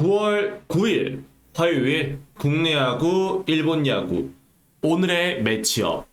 9월 9일 화요일 국내 야구, 일본 야구. 오늘의 매치업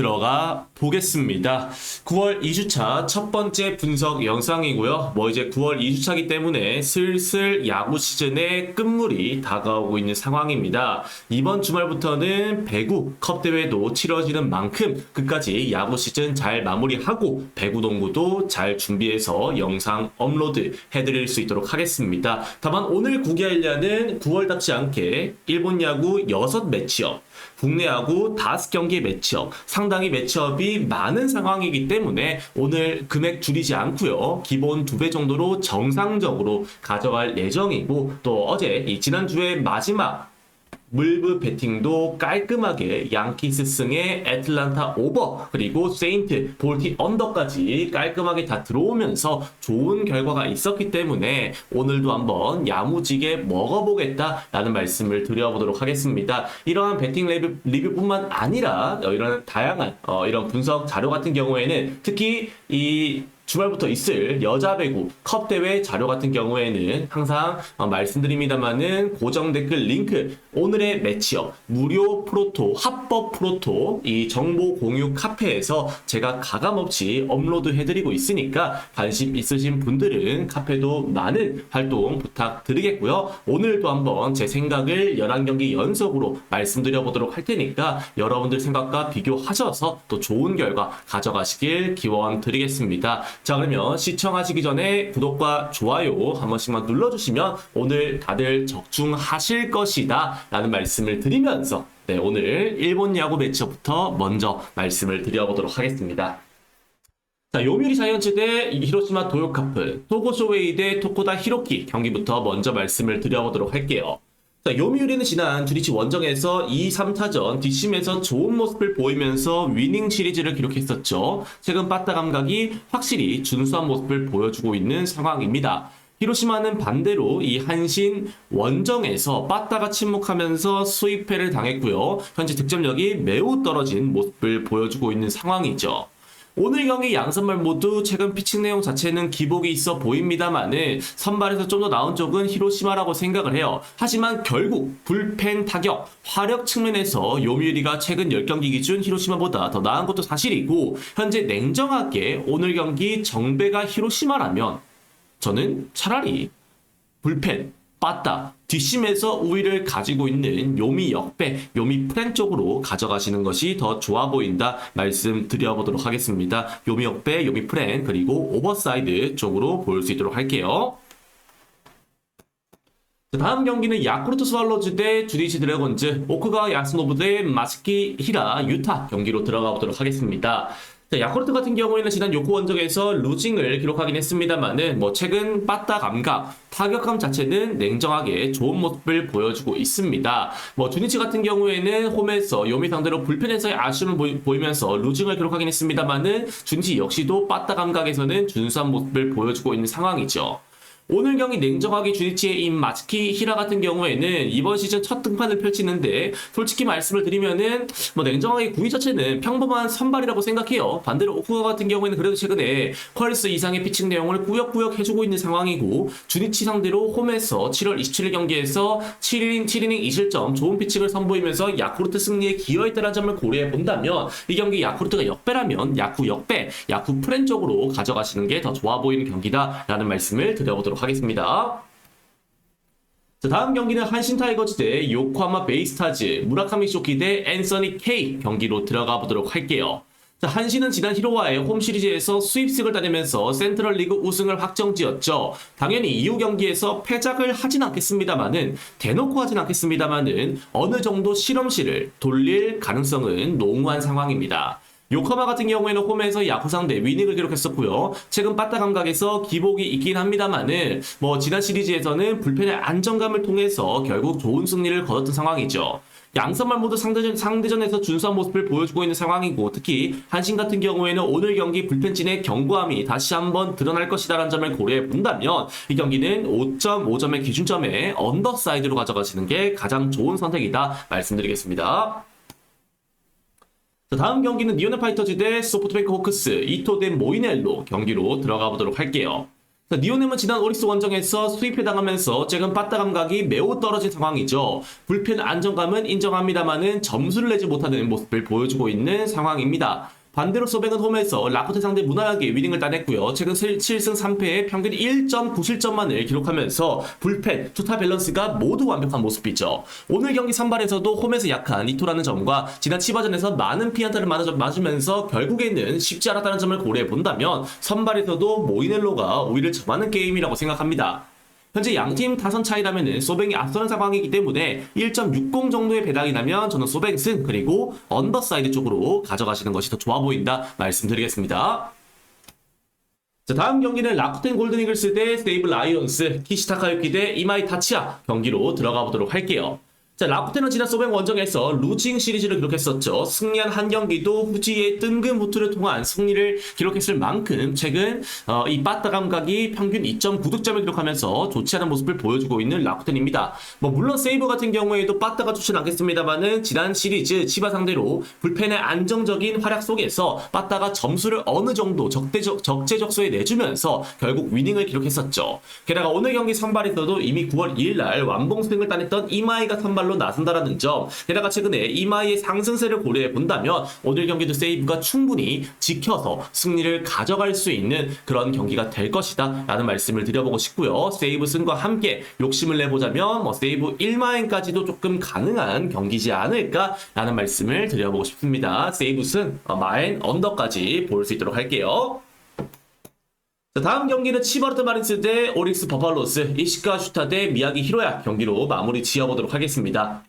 들어가 보겠습니다. 9월 2주차 첫 번째 분석 영상이고요. 뭐 이제 9월 2주차기 때문에 슬슬 야구 시즌의 끝물이 다가오고 있는 상황입니다. 이번 주말부터는 배구 컵 대회도 치러지는 만큼 끝까지 야구 시즌 잘 마무리하고 배구 농구도 잘 준비해서 영상 업로드 해드릴 수 있도록 하겠습니다. 다만 오늘 구기하려는 9월 답지 않게 일본 야구 6 매치업 국내 야구 5경기 매치업, 상당히 매치업이 많은 상황이기 때문에 오늘 금액 줄이지 않고요. 기본 2배 정도로 정상적으로 가져갈 예정이고 또 어제 이 지난주에 마지막 물브 배팅도 깔끔하게 양키스 승의 애틀란타 오버 그리고 세인트 볼티 언더까지 깔끔하게 다 들어오면서 좋은 결과가 있었기 때문에 오늘도 한번 야무지게 먹어보겠다라는 말씀을 드려보도록 하겠습니다. 이러한 배팅 리뷰, 리뷰뿐만 아니라 어, 이런 다양한 어, 이런 분석 자료 같은 경우에는 특히 이 주말부터 있을 여자 배구 컵 대회 자료 같은 경우에는 항상 어, 말씀드립니다만은 고정 댓글 링크 오늘의 매치업 무료 프로토 합법 프로토 이 정보 공유 카페에서 제가 가감없이 업로드 해드리고 있으니까 관심 있으신 분들은 카페도 많은 활동 부탁드리겠고요. 오늘도 한번 제 생각을 11경기 연속으로 말씀드려 보도록 할 테니까 여러분들 생각과 비교하셔서 또 좋은 결과 가져가시길 기원 드리겠습니다. 자 그러면 시청하시기 전에 구독과 좋아요 한 번씩만 눌러주시면 오늘 다들 적중하실 것이다 라는 말씀을 드리면서 네, 오늘 일본 야구 매치업부터 먼저 말씀을 드려보도록 하겠습니다. 자, 요미우리 자이언츠 대 히로시마 도요카프, 토고쇼웨이 대 토코다 히로키 경기부터 먼저 말씀을 드려보도록 할게요. 자, 요미우리는 지난 주리치 원정에서 2, 3타전 뒷심에서 좋은 모습을 보이면서 위닝 시리즈를 기록했었죠. 최근 빠따 감각이 확실히 준수한 모습을 보여주고 있는 상황입니다. 히로시마는 반대로 이 한신 원정에서 빠따가 침묵하면서 수입패를 당했고요. 현재 득점력이 매우 떨어진 모습을 보여주고 있는 상황이죠. 오늘 경기 양선발 모두 최근 피칭 내용 자체는 기복이 있어 보입니다만은 선발에서 좀 더 나은 쪽은 히로시마라고 생각을 해요. 하지만 결국 불펜 타격, 화력 측면에서 요미우리가 최근 10경기 기준 히로시마보다 더 나은 것도 사실이고 현재 냉정하게 오늘 경기 정배가 히로시마라면 저는 차라리 불펜, 빠따, 뒷심에서 우위를 가지고 있는 요미 역배, 요미 프렌 쪽으로 가져가시는 것이 더 좋아 보인다 말씀드려보도록 하겠습니다. 요미 역배, 요미 프렌, 그리고 오버사이드 쪽으로 볼 수 있도록 할게요. 자, 다음 경기는 야쿠르트 스왈로즈 대 주디시 드래곤즈, 오크가 야스노브 대 마스키 히라 유타 경기로 들어가 보도록 하겠습니다. 자, 야쿠르트 같은 경우에는 지난 요코 원정에서 루징을 기록하긴 했습니다만은 뭐 최근 빠따 감각, 타격감 자체는 냉정하게 좋은 모습을 보여주고 있습니다. 뭐 주니치 같은 경우에는 홈에서 요미 상대로 불펜에서의 아쉬움을 보이, 보이면서 루징을 기록하긴 했습니다만은 주니치 역시도 빠따 감각에서는 준수한 모습을 보여주고 있는 상황이죠. 오늘 경기 냉정하게 주니치의 인 마츠키 히라 같은 경우에는 이번 시즌 첫 등판을 펼치는데 솔직히 말씀을 드리면은 뭐 냉정하게 구위 자체는 평범한 선발이라고 생각해요. 반대로 오쿠가 같은 경우에는 그래도 최근에 퀄스 이상의 피칭 내용을 꾸역꾸역 해주고 있는 상황이고 주니치 상대로 홈에서 7월 27일 경기에서 7이닝 7이닝 2실점 좋은 피칭을 선보이면서 야쿠르트 승리에 기여했다는 점을 고려해 본다면 이 경기 야쿠르트가 역배라면 야쿠 역배, 야쿠 프렌 쪽으로 가져가시는 게 더 좋아 보이는 경기다라는 말씀을 드려보도록 하겠습니다. 자, 다음 경기는 한신 타이거즈 대 요코하마 베이스타즈, 무라카미 쇼키 대 앤서니 케이 경기로 들어가 보도록 할게요. 자, 한신은 지난 히로와의 홈 시리즈에서 수입승을 따내면서 센트럴 리그 우승을 확정지었죠. 당연히 이후 경기에서 패작을 하진 않겠습니다만은 대놓고 하진 않겠습니다만은 어느 정도 실험실을 돌릴 가능성은 농후한 상황입니다. 요코마 같은 경우에는 홈에서 야구 상대 위닝을 기록했었고요. 최근 빠따 감각에서 기복이 있긴 합니다만은 뭐 지난 시리즈에서는 불펜의 안정감을 통해서 결국 좋은 승리를 거뒀던 상황이죠. 양선말 모두 상대전, 상대전에서 준수한 모습을 보여주고 있는 상황이고 특히 한신 같은 경우에는 오늘 경기 불펜진의 견고함이 다시 한번 드러날 것이다라는 점을 고려해 본다면 이 경기는 5.5점의 기준점에 언더사이드로 가져가시는 게 가장 좋은 선택이다 말씀드리겠습니다. 자, 다음 경기는 니오네 파이터즈 대 소프트뱅크 호크스, 이토 대 모이넬로 경기로 들어가 보도록 할게요. 자, 니오넴은 지난 오릭스 원정에서 수입해 당하면서 최근 빠따 감각이 매우 떨어진 상황이죠. 불펜 안정감은 인정합니다만은 점수를 내지 못하는 모습을 보여주고 있는 상황입니다. 반대로 소백은 홈에서 라코테 상대 무난하게 위닝을 따냈고요. 최근 7승 3패에 평균 1.9실점만을 기록하면서 불펜, 투타 밸런스가 모두 완벽한 모습이죠. 오늘 경기 선발에서도 홈에서 약한 이토라는 점과 지난 치바전에서 많은 피안타를 맞으면서 결국에는 쉽지 않았다는 점을 고려해 본다면 선발에서도 모이넬로가 우위를 점하는 게임이라고 생각합니다. 현재 양팀 타선 차이라면은 소뱅이 앞서는 상황이기 때문에 1.60 정도의 배당이 나면 저는 소뱅 승 그리고 언더사이드 쪽으로 가져가시는 것이 더 좋아 보인다 말씀드리겠습니다. 자 다음 경기는 라쿠텐 골든 이글스 대 세이브 라이온스 키시타카유키 대 이마이 타치야 경기로 들어가 보도록 할게요. 자 라쿠텐은 지난 소뱅 원정에서 루징 시리즈를 기록했었죠. 승리한 한 경기도 후지의 뜬금 후투를 통한 승리를 기록했을 만큼 최근 어, 이 빠따 감각이 평균 2.9득점을 기록하면서 좋지 않은 모습을 보여주고 있는 라쿠텐입니다. 뭐 물론 세이브 같은 경우에도 빠따가 좋지는 않겠습니다만은 지난 시리즈 치바 상대로 불펜의 안정적인 활약 속에서 빠따가 점수를 어느 정도 적대적 적재적소에 내주면서 결국 위닝을 기록했었죠. 게다가 오늘 경기 선발에서도 이미 9월 2일 날 완봉승을 따냈던 이마이가 선발로 나선다라는 점, 게다가 최근에 이마이의 상승세를 고려해 본다면 오늘 경기도 세이브가 충분히 지켜서 승리를 가져갈 수 있는 그런 경기가 될 것이다 라는 말씀을 드려보고 싶고요. 세이브 승과 함께 욕심을 내보자면 뭐 세이브 1마인까지도 조금 가능한 경기지 않을까 라는 말씀을 드려보고 싶습니다. 세이브 승, 어, 마인 언더까지 볼 수 있도록 할게요. 자, 다음 경기는 치바르트 마린스 대 오릭스 버팔로스, 이시카 슈타 대 미야기 히로야 경기로 마무리 지어보도록 하겠습니다.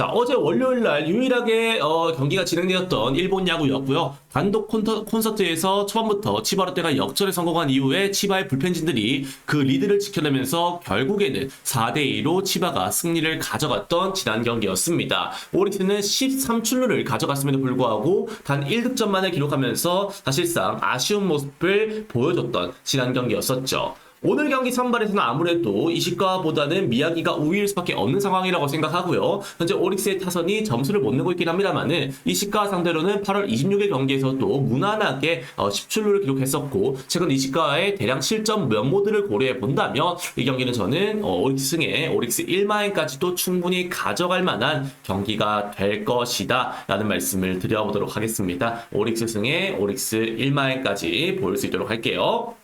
자, 어제 월요일 날 유일하게 어, 경기가 진행되었던 일본 야구였고요. 단독 콘터, 콘서트 에서 초반부터 치바르테가 역전에 성공한 이후에 치바의 불펜진들이 그 리드를 지켜내면서 결국에는 4대 2로 치바가 승리를 가져갔던 지난 경기였습니다. 오릭스는 13출루를 가져갔음에도 불구하고 단 1득점만을 기록하면서 사실상 아쉬운 모습을 보여줬던 지난 경기였었죠. 오늘 경기 선발에서는 아무래도 이시카보다는 미야기가 우위일 수밖에 없는 상황이라고 생각하고요. 현재 오릭스의 타선이 점수를 못 내고 있긴 합니다만은 이시카 상대로는 8월 26일 경기에서도 무난하게 10출루를 기록했었고 최근 이시카의 대량 실점 면모들을 고려해 본다면 이 경기는 저는 어, 오릭스 승에 오릭스 1마인까지도 충분히 가져갈 만한 경기가 될 것이다 라는 말씀을 드려보도록 하겠습니다. 오릭스 승에 오릭스 1마인까지 볼수 있도록 할게요.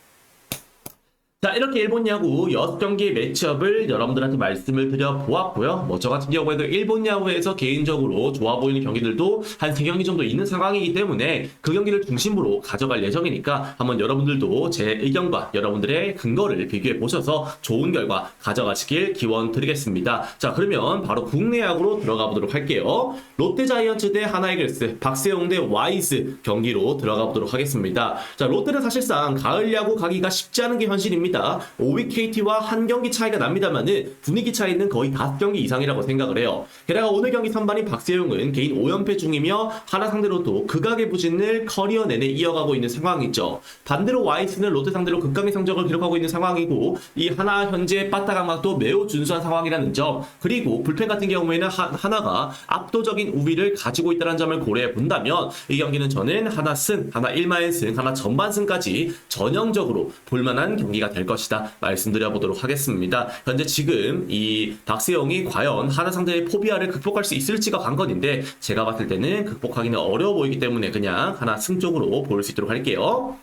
자, 이렇게 일본 야구 6경기 매치업을 여러분들한테 말씀을 드려보았고요. 뭐, 저 같은 경우에도 일본 야구에서 개인적으로 좋아 보이는 경기들도 한 3경기 정도 있는 상황이기 때문에 그 경기를 중심으로 가져갈 예정이니까 한번 여러분들도 제 의견과 여러분들의 근거를 비교해 보셔서 좋은 결과 가져가시길 기원 드리겠습니다. 자, 그러면 바로 국내 야구로 들어가 보도록 할게요. 롯데 자이언츠 대 하나이글스, 박세용 대 와이즈 경기로 들어가 보도록 하겠습니다. 자, 롯데는 사실상 가을 야구 가기가 쉽지 않은 게 현실입니다. 5위 KT와 한 경기 차이가 납니다만은 분위기 차이는 거의 5경기 이상이라고 생각을 해요. 게다가 오늘 경기 선발인 박세용은 개인 5연패 중이며 하나 상대로도 극악의 부진을 커리어 내내 이어가고 있는 상황이죠. 반대로 와이스는 롯데 상대로 극강의 성적을 기록하고 있는 상황이고 이 하나 현재 빠따 감각도 매우 준수한 상황이라는 점 그리고 불펜 같은 경우에는 하, 하나가 압도적인 우위를 가지고 있다는 점을 고려해 본다면 이 경기는 저는 하나 승, 하나 1마인 승, 하나 전반 승까지 전형적으로 볼만한 경기가 될 것이다 말씀드려 보도록 하겠습니다. 현재 지금 이 박세영이 과연 하나 상대의 포비아를 극복할 수 있을지가 관건인데 제가 봤을 때는 극복하기는 어려워 보이기 때문에 그냥 하나 승 쪽으로 볼 수 있도록 할게요.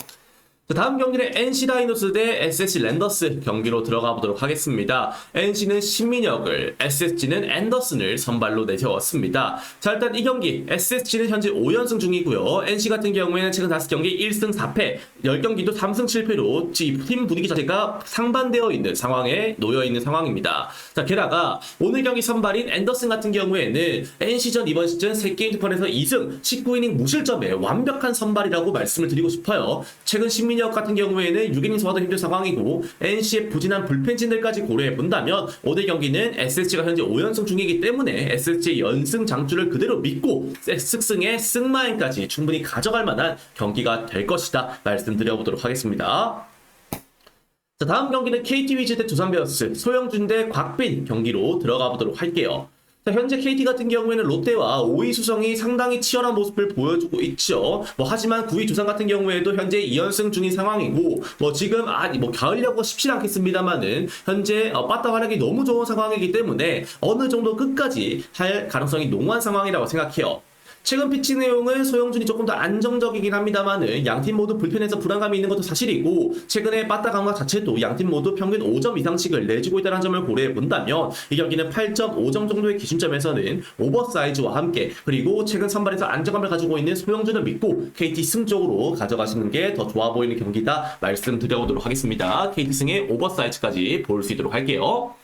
자, 다음 경기는 NC 다이노스 대 SSG 랜더스 경기로 들어가 보도록 하겠습니다. NC는 신민혁을, SSG는 앤더슨을 선발로 내세웠습니다. 자, 일단 이 경기 SSG는 현재 5연승 중이고요. NC 같은 경우에는 최근 5경기 1승 4패, 10경기도 3승 7패로 팀 분위기 자체가 상반되어 있는 상황에 놓여 있는 상황입니다. 자, 게다가 오늘 경기 선발인 앤더슨 같은 경우에는 NC전 이번 시즌 3게임 투판에서 2승, 19이닝 무실점에 완벽한 선발이라고 말씀을 드리고 싶어요. 최근 신민 혁 같은 경우에는 6이닝 소화도 힘든 상황이고 NC의 부진한 불펜진들까지 고려해 본다면 오늘 경기는 SSG가 현재 5연승 중이기 때문에 SSG의 연승 장주를 그대로 믿고 승승의 승마인까지 충분히 가져갈 만한 경기가 될 것이다 말씀드려보도록 하겠습니다. 자, 다음 경기는 KT 위즈 대 두산 베어스, 소영준 대 곽빈 경기로 들어가 보도록 할게요. 자, 현재 KT 같은 경우에는 롯데와 5위 수성이 상당히 치열한 모습을 보여주고 있죠. 뭐 하지만 9위 두산 같은 경우에도 현재 2연승 중인 상황이고 뭐 지금 아뭐 가을려고 쉽진 않겠습니다만은 현재 어, 빠따 활약이 너무 좋은 상황이기 때문에 어느 정도 끝까지 할 가능성이 농후한 상황이라고 생각해요. 최근 피치 내용은 소영준이 조금 더 안정적이긴 합니다만은 양팀 모두 불펜에서 불안감이 있는 것도 사실이고 최근에 빠따 감각 자체도 양팀 모두 평균 5점 이상씩을 내주고 있다는 점을 고려해 본다면 이 경기는 8.5점 정도의 기준점에서는 오버사이즈와 함께 그리고 최근 선발에서 안정감을 가지고 있는 소영준을 믿고 KT 승 쪽으로 가져가시는 게 더 좋아 보이는 경기다 말씀드려보도록 하겠습니다. KT 승의 오버사이즈까지 볼 수 있도록 할게요.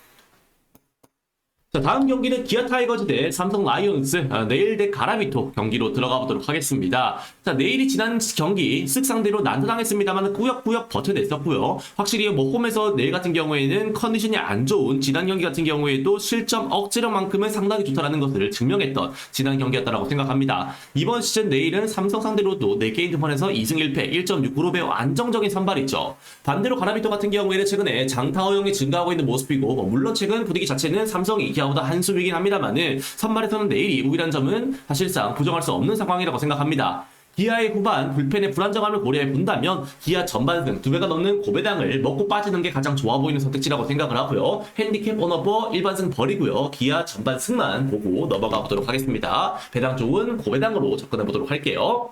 자, 다음 경기는 기아 타이거즈 대 삼성 라이온스, 아, 내일 대 가라비토 경기로 들어가 보도록 하겠습니다. 자, 내일이 지난 경기 쓱 상대로 난투당했습니다만 꾸역꾸역 버텨냈었고요. 확실히 뭐 홈에서 내일 같은 경우에는 컨디션이 안 좋은 지난 경기 같은 경우에도 실점 억제력만큼은 상당히 좋다라는 것을 증명했던 지난 경기였다라고 생각합니다. 이번 시즌 내일은 삼성 상대로도 4게임 등판에서 2승 1패 1.6으로 매우 안정적인 선발이죠. 반대로 가라비토 같은 경우에는 최근에 장타 허용이 증가하고 있는 모습이고 뭐 물론 최근 분위기 자체는 삼성이 기아보다 한수이긴 합니다만은 선발에서는 내일이 우위란 점은 사실상 부정할 수 없는 상황이라고 생각합니다. 기아의 후반 불펜의 불안정함을 고려해 본다면 기아 전반승 두 배가 넘는 고배당을 먹고 빠지는 게 가장 좋아 보이는 선택지라고 생각을 하고요. 핸디캡 오너버 일반승 버리고요. 기아 전반승만 보고 넘어가 보도록 하겠습니다. 배당 좋은 고배당으로 접근해 보도록 할게요.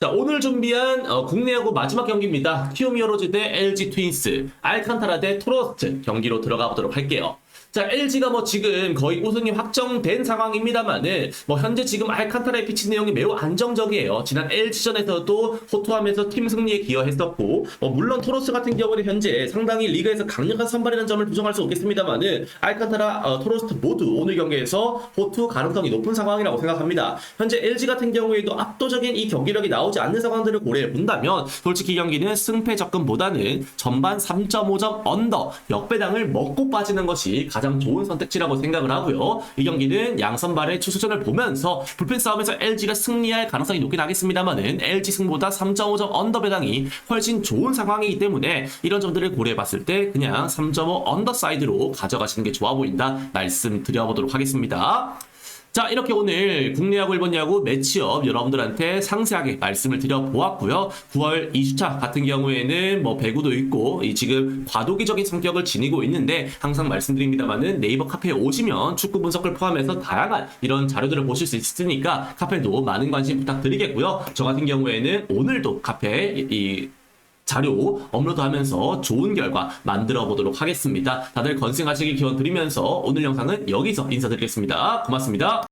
자, 오늘 준비한 어, 국내야구 마지막 경기입니다. 키움 히어로즈 대 LG 트윈스, 알칸타라 대 토로스트 경기로 들어가 보도록 할게요. 자, LG가 뭐 지금 거의 우승이 확정된 상황입니다만은 뭐 현재 지금 알칸타라의 피치 내용이 매우 안정적이에요. 지난 LG전에서도 호투하면서 팀 승리에 기여했었고, 뭐 물론 토로스 같은 경우는 현재 상당히 리그에서 강력한 선발이라는 점을 부정할 수 없겠습니다만은 알칸타라, 어, 토로스 모두 오늘 경기에서 호투 가능성이 높은 상황이라고 생각합니다. 현재 LG 같은 경우에도 압도적인 이 경기력이 나오지 않는 상황들을 고려해 본다면 솔직히 이 경기는 승패 접근보다는 전반 3.5점 언더 역배당을 먹고 빠지는 것이 가장 좋은 선택지라고 생각을 하고요. 이 경기는 양선발의 추수전을 보면서 불펜 싸움에서 LG가 승리할 가능성이 높긴 하겠습니다만은 LG 승보다 3.5점 언더 배당이 훨씬 좋은 상황이기 때문에 이런 점들을 고려해 봤을 때 그냥 3.5 언더 사이드로 가져가시는 게 좋아 보인다 말씀드려보도록 하겠습니다. 자, 이렇게 오늘 국내 야구, 일본 야구 매치업 여러분들한테 상세하게 말씀을 드려보았고요. 9월 2주차 같은 경우에는 뭐 배구도 있고, 이 지금 과도기적인 성격을 지니고 있는데, 항상 말씀드립니다만은 네이버 카페에 오시면 축구 분석을 포함해서 다양한 이런 자료들을 보실 수 있으니까 카페도 많은 관심 부탁드리겠고요. 저 같은 경우에는 오늘도 카페에 이, 이 자료 업로드하면서 좋은 결과 만들어 보도록 하겠습니다. 다들 건승하시길 기원 드리면서 오늘 영상은 여기서 인사드리겠습니다. 고맙습니다.